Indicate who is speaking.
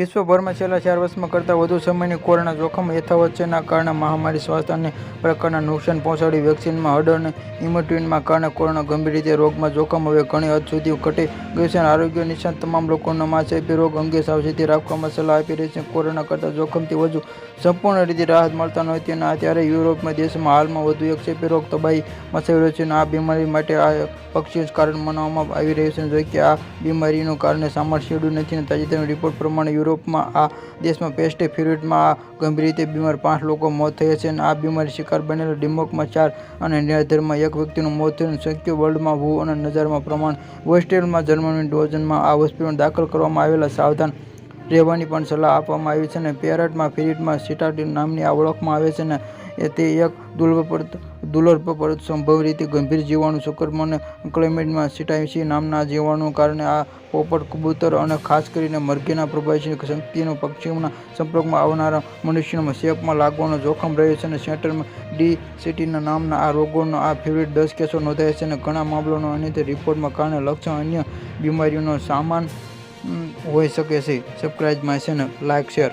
Speaker 1: વિશ્વભરમાં છેલ્લા ચાર વર્ષમાં કરતાં વધુ સમયની કોરોના જોખમ યથાવત છેના કારણે મહામારી સ્વાસ્થ્ય અને પ્રકારના નુકસાન પહોંચાડી વેક્સિનમાં હડ અને ઇમ્યુનિટીના કારણે કોરોના ગંભીર રીતે રોગમાં જોખમ. હવે ઘણી હદ સુધી ઘટી ગયું છે અને આરોગ્ય નિષ્ણાત તમામ લોકોને માછેપી રોગ અંગે સાવચેતી રાખવામાં સલાહ આપી રહી છે. કોરોના કરતાં જોખમથી વધુ સંપૂર્ણ રીતે રાહત મળતા નહોતી અને અત્યારે યુરોપમાં દેશમાં હાલમાં વધુ એક ચેપી રોગ તબાહી મચાવી રહ્યો છે અને આ બીમારી માટે આ પક્ષીઓ કારણ મનાવવામાં આવી રહ્યું છે. જો કે આ બીમારીનું કારણે સામાન્ય છેડું નથી અને તાજેતરના રિપોર્ટ પ્રમાણે યુરોપમાં આ દેશમાં પેસ્ટ ફ્યુરિટમાં આ ગંભીર રીતે બીમાર પાંચ લોકો મોત થયા છે અને આ બીમારી શિકાર બનેલા ડિમોકમાં ચાર અને નેધરમાં એક વ્યક્તિનું મોત થયું શક્ય વર્લ્ડમાં વુ અને નજારમાં પ્રમાણ વેસ્ટેલમાં જર્મની ડોઝનમાં આ હોસ્પિટલમાં દાખલ કરવામાં આવેલા સાવધાન રહેવાની પણ સલાહ આપવામાં આવી છે અને પેરટમાં ફિરિટમાં સિટાટીન નામની આ ઓળખમાં આવે છે અને તે એક દુર્લભ પરંતુ સંભવ રીતે ગંભીર જીવાણુ સંક્રમણ ક્લેમિડમાં સિટાઇસી નામના જીવાણુના કારણે આ પોપટ કબૂતર અને ખાસ કરીને મરઘીના પ્રભાવશી શક્તિનો પક્ષીઓના સંપર્કમાં આવનારા મનુષ્યમાં શેપમાં લાગવાનો જોખમ રહે છે અને સેન્ટરમાં ડી સિટીના નામના આ રોગોનો આ ફેવરિટ દસ કેસો નોંધાયા છે અને ઘણા મામલોનો અનિત રિપોર્ટમાં કારણે લક્ષણ અન્ય બીમારીઓનો સામાન હોઈ શકે છે. Subscribe my channel like share